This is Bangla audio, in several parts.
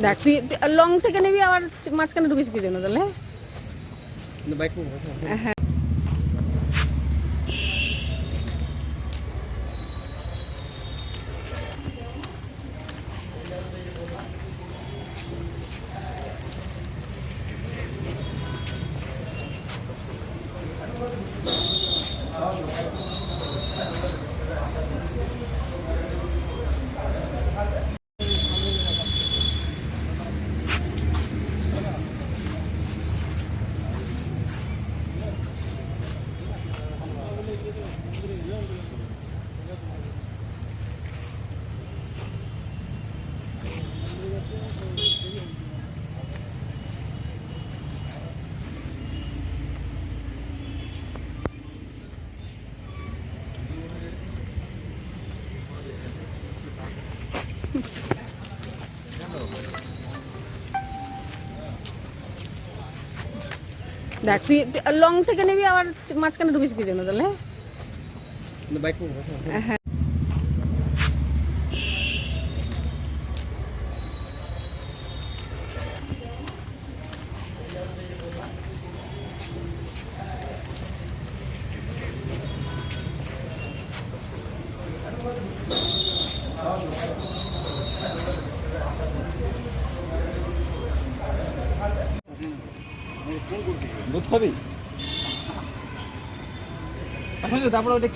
দেখ তুই লং থেকে নিবি আবার মাঝখানে ঢুকিস কি জন্য তাহলে? হ্যাঁ। দেখ তুই লং থেকে নিবি আবার মাঝখানে ঢুকিস কি জন্য তাহলে? বাইক হ্যাঁ।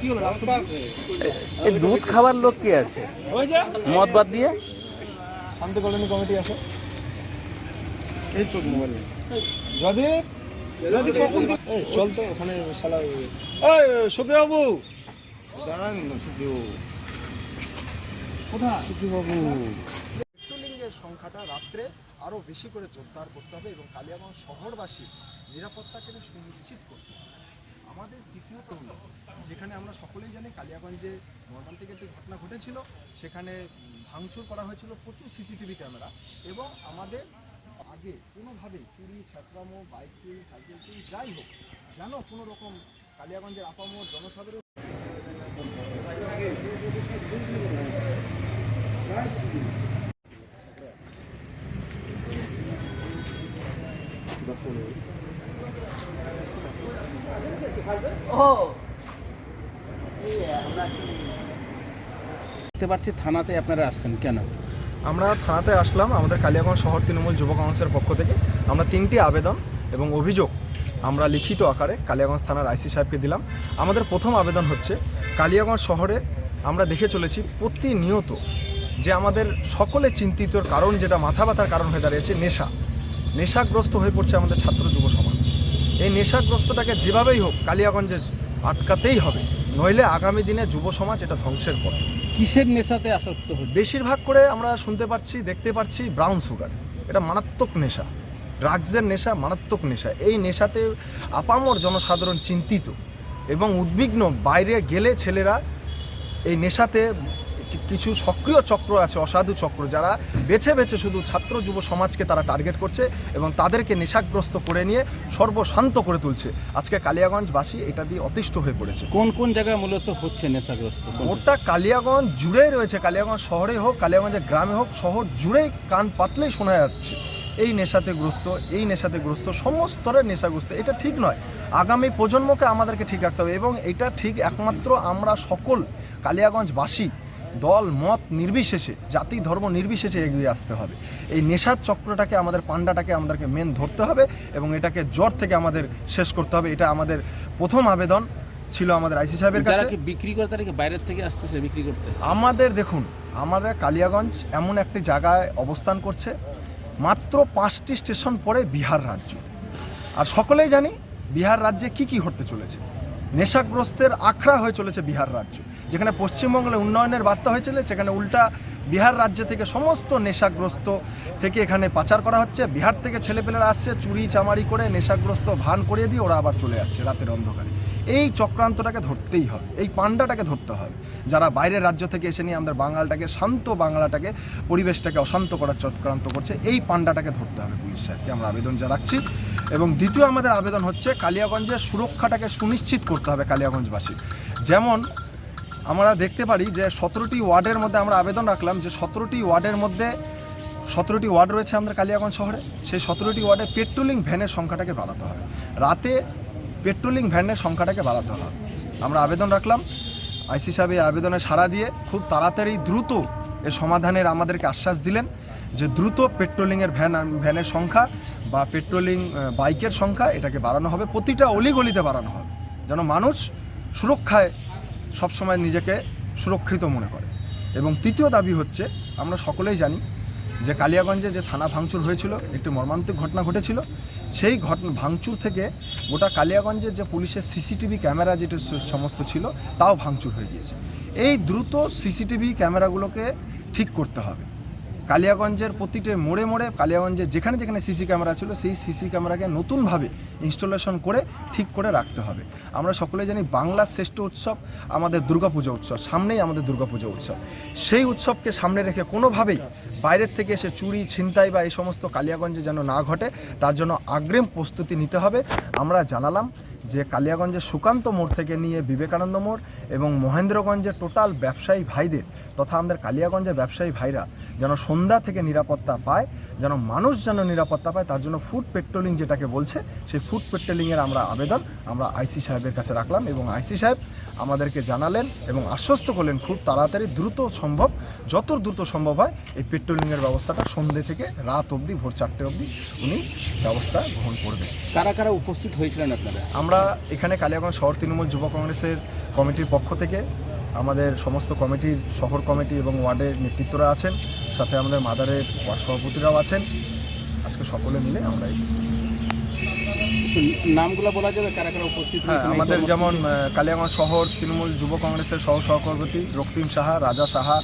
কি দুধ খাবার লোক কি আছে? মদ বাদ দিয়ে? শান্তি কলোনি কমিটি আছে। এই তো মোবাইল। যদি যদি কখন চল তো ওখানে শালা এই সুপ্রিয় বাবু দাঁড়ান না কোথায়? বাবু পেট্রোলিংয়ের সংখ্যাটা রাত্রে আরও বেশি করে জোরদার করতে হবে এবং কালিয়াগঞ্জ শহরবাসীর নিরাপত্তাকে সুনিশ্চিত করতে আমাদের তৃতীয়ত হলো যেখানে আমরা সকলেই জানি কালিয়াগঞ্জে মর্মান্তিক একটি ঘটনা ঘটেছিল, সেখানে ভাঙচুর করা হয়েছিল প্রচুর সিসিটিভি ক্যামেরা এবং আমাদের আগে কোনোভাবে চুরি ছ্যাঁচড়ামো বাইক চুরি, সাইকেল চুরি, যাই হোক, যেন কোনো রকম কালিয়াগঞ্জের আপামর জনসাধারণ দেখতে পাচ্ছি থানাতে আপনারা আসছেন কেন? আমরা থানাতে আসলাম আমাদের কালিয়াগঞ্জ শহর তৃণমূল যুব কংগ্রেসের পক্ষ থেকে। আমরা তিনটি আবেদন এবং অভিযোগ আমরা লিখিত আকারে কালিয়াগঞ্জ থানার আইসি সাহেবকে দিলাম। আমাদের প্রথম আবেদন হচ্ছে কালিয়াগঞ্জ শহরে আমরা দেখে চলেছি প্রতিনিয়ত যে আমাদের সকলে চিন্তিত কারণ যেটা মাথা ব্যথার কারণ হয়ে দাঁড়িয়েছে নেশা। নেশাগ্রস্ত হয়ে পড়ছে আমাদের ছাত্র যুব সমাজ। এই নেশাগ্রস্তটাকে যেভাবেই হোক কালিয়াগঞ্জে আটকাতেই হবে। নইলে আগামী দিনে যুব সমাজ এটা ধ্বংসের পথ। কিসের নেশাতে আসক্ত হচ্ছে? বেশিরভাগ করে আমরা শুনতে পাচ্ছি দেখতে পাচ্ছি ব্রাউন সুগার এটা মারাত্মক নেশা। ড্রাগসের নেশা মারাত্মক নেশা। এই নেশাতে আপামর জনসাধারণ চিন্তিত এবং উদ্বিগ্ন। বাইরে গেলে ছেলেরা এই নেশাতে কিছু সক্রিয় চক্র আছে অসাধু চক্র যারা বেছে বেছে শুধু ছাত্র যুব সমাজকে তারা টার্গেট করছে এবং তাদেরকে নেশাগ্রস্ত করে নিয়ে সর্বশান্ত করে তুলছে। আজকে কালিয়াগঞ্জবাসী এটা দিয়ে অতিষ্ঠ হয়ে পড়েছে। কোন কোন জায়গায় মূলত হচ্ছে নেশাগ্রস্ত? ওটা কালিয়াগঞ্জ জুড়েই রয়েছে কালিয়াগঞ্জ শহরে হোক কালিয়াগঞ্জের গ্রামে হোক শহর জুড়েই কান পাতলেই শোনা যাচ্ছে। এই নেশাতে গ্রস্ত এই নেশাতে গ্রস্ত সমস্ত স্তরের নেশাগ্রস্ত এটা ঠিক নয়। আগামী প্রজন্মকে আমাদেরকে ঠিক রাখতে হবে এবং এটা ঠিক একমাত্র আমরা সকল কালিয়াগঞ্জবাসী দল মত নির্বিশেষে জাতি ধর্ম নির্বিশেষে এগিয়ে আসতে হবে। এই নেশার চক্রটাকে আমাদের পান্ডাটাকে আমাদেরকে মেন ধরতে হবে এবং এটাকে জ্বর থেকে আমাদের শেষ করতে হবে। এটা আমাদের প্রথম আবেদন ছিল আমাদের আইসি সাহেবের কাছে। বিক্রি করে তারা বাইরের থেকে আসতেছে বিক্রি করতে? আমাদের দেখুন আমাদের কালিয়াগঞ্জ এমন একটি জায়গায় অবস্থান করছে মাত্র পাঁচটি স্টেশন পরে বিহার রাজ্য। আর সকলেই জানি বিহার রাজ্যে কি কি ঘটতে চলেছে। নেশাগ্রস্তের আখড়া হয়ে চলেছে বিহার রাজ্য। যেখানে পশ্চিমবঙ্গের উন্নয়নের বার্তা হয়েছিল, সেখানে উল্টা বিহার রাজ্য থেকে সমস্ত নেশাগ্রস্ত থেকে এখানে পাচার করা হচ্ছে। বিহার থেকে ছেলেপেলেরা আসছে, চুরি চামারি করে নেশাগ্রস্ত ভান করিয়ে দিয়ে ওরা আবার চলে যাচ্ছে রাতের অন্ধকারে। এই চক্রান্তটাকে ধরতেই হবে এই পান্ডাটাকে ধরতে হবে যারা বাইরের রাজ্য থেকে এসে নিয়ে আমাদের বাংলাটাকে শান্ত বাংলাটাকে, পরিবেশটাকে অশান্ত করার চক্রান্ত করছে, এই পান্ডাটাকে ধরতে হবে পুলিশ সাহেবকে। আমরা আবেদন রাখছি এবং দ্বিতীয় আমাদের আবেদন হচ্ছে, কালিয়াগঞ্জের সুরক্ষাটাকে সুনিশ্চিত করতে হবে কালিয়াগঞ্জবাসী। যেমন আমরা দেখতে পারি যে সতেরোটি ওয়ার্ডের মধ্যে আমরা আবেদন রাখলাম যে সতেরোটি ওয়ার্ডের মধ্যে সতেরোটি ওয়ার্ড রয়েছে আমাদের কালিয়াগঞ্জ শহরে। সেই সতেরোটি ওয়ার্ডে পেট্রোলিং ভ্যানের সংখ্যাটাকে বাড়াতে হবে। রাতে পেট্রোলিং ভ্যানের সংখ্যাটাকে বাড়াতে হবে। আমরা আবেদন রাখলাম। আইসি সাহেব এই আবেদনে সাড়া দিয়ে খুব তাড়াতাড়ি দ্রুত এ সমাধানের আমাদেরকে আশ্বাস দিলেন যে দ্রুত পেট্রোলিংয়ের ভ্যান, ভ্যানের সংখ্যা বা পেট্রোলিং বাইকের সংখ্যা এটাকে বাড়ানো হবে। প্রতিটা অলিগলিতে বাড়ানো হবে। যেন মানুষ সুরক্ষায় সবসময় নিজেকে সুরক্ষিত মনে করে। এবং তৃতীয় দাবি হচ্ছে, আমরা সকলেই জানি যে কালিয়াগঞ্জে যে থানা ভাঙচুর হয়েছিল, একটি মর্মান্তিক ঘটনা ঘটেছিল, সেই ঘটনা ভাঙচুর থেকে গোটা কালিয়াগঞ্জের যে পুলিশের সিসিটিভি ক্যামেরা যেটা সমস্ত ছিল, তাও ভাঙচুর হয়ে গিয়েছে। এই দ্রুত সিসিটিভি ক্যামেরাগুলোকে ঠিক করতে হবে। কালিয়াগঞ্জের প্রতিটি মোড়ে মোড়ে, কালিয়াগঞ্জে যেখানে যেখানে সিসি ক্যামেরা ছিল, সেই সিসি ক্যামেরাকে নতুনভাবে ইনস্টলেশন করে, ঠিক করে রাখতে হবে। আমরা সকলে জানি বাংলার শ্রেষ্ঠ উৎসব আমাদের দুর্গাপুজো উৎসব, সামনেই আমাদের দুর্গাপুজো উৎসব। সেই উৎসবকে সামনে রেখে কোনোভাবেই বাইরের থেকে এসে চুরি, ছিনতাই বা এই সমস্ত কালিয়াগঞ্জে যেন না ঘটে, তার জন্য আগ্রিম প্রস্তুতি নিতে হবে। আমরা জানালাম যে কালিয়াগঞ্জের সুকান্ত মোড় থেকে নিয়ে বিবেকানন্দ মোড় এবং মহেন্দ্রগঞ্জের টোটাল ব্যবসায়ী ভাইদের তথা আমাদের কালিয়াগঞ্জের ব্যবসায়ী ভাইরা যেন সন্ধ্যা থেকে নিরাপত্তা পায় যেন মানুষ যেন নিরাপত্তা পায় তার জন্য ফুড পেট্রোলিং যেটাকে বলছে সেই ফুড পেট্রোলিংয়ের আমরা আবেদন আমরা আইসি সাহেবের কাছে রাখলাম এবং আইসি সাহেব আমাদেরকে জানালেন এবং আশ্বস্ত করলেন খুব তাড়াতাড়ি দ্রুত সম্ভব যত দ্রুত সম্ভব হয় এই পেট্রোলিংয়ের ব্যবস্থাটা সন্ধ্যে থেকে রাত অবধি ভোর চারটে অবধি উনি ব্যবস্থা গ্রহণ করবেন। কারা কারা উপস্থিত হয়েছিলেন আপনারা? আমরা এখানে কালিয়াগঞ্জ শহর তৃণমূল যুব কংগ্রেসের কমিটির পক্ষ থেকে আমাদের সমস্ত কমিটির শহর কমিটি এবং ওয়ার্ডের নেতৃত্বরা আছেন। সাথে আমাদের মাদারের ওয়ার্ড সভাপতিরাও আছেন। আজকে সকলে মিলে আমরা নামগুলো বলা যাবে কারা কারা উপস্থিত হ্যাঁ আমাদের যেমন কালিয়াগঞ্জ শহর তৃণমূল যুব কংগ্রেসের সহ সহসভাপতি রক্তিম সাহা রাজা সাহা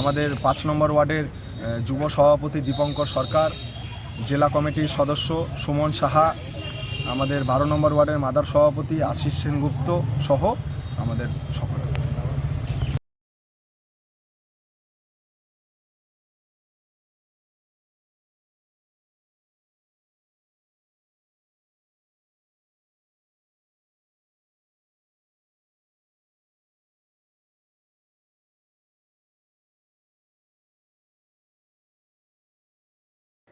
আমাদের পাঁচ নম্বর ওয়ার্ডের যুব সভাপতি দীপঙ্কর সরকার জেলা কমিটির সদস্য সুমন সাহা আমাদের বারো নম্বর ওয়ার্ডের মাদার সভাপতি আশিস সেনগুপ্ত সহ আমাদের সকলে।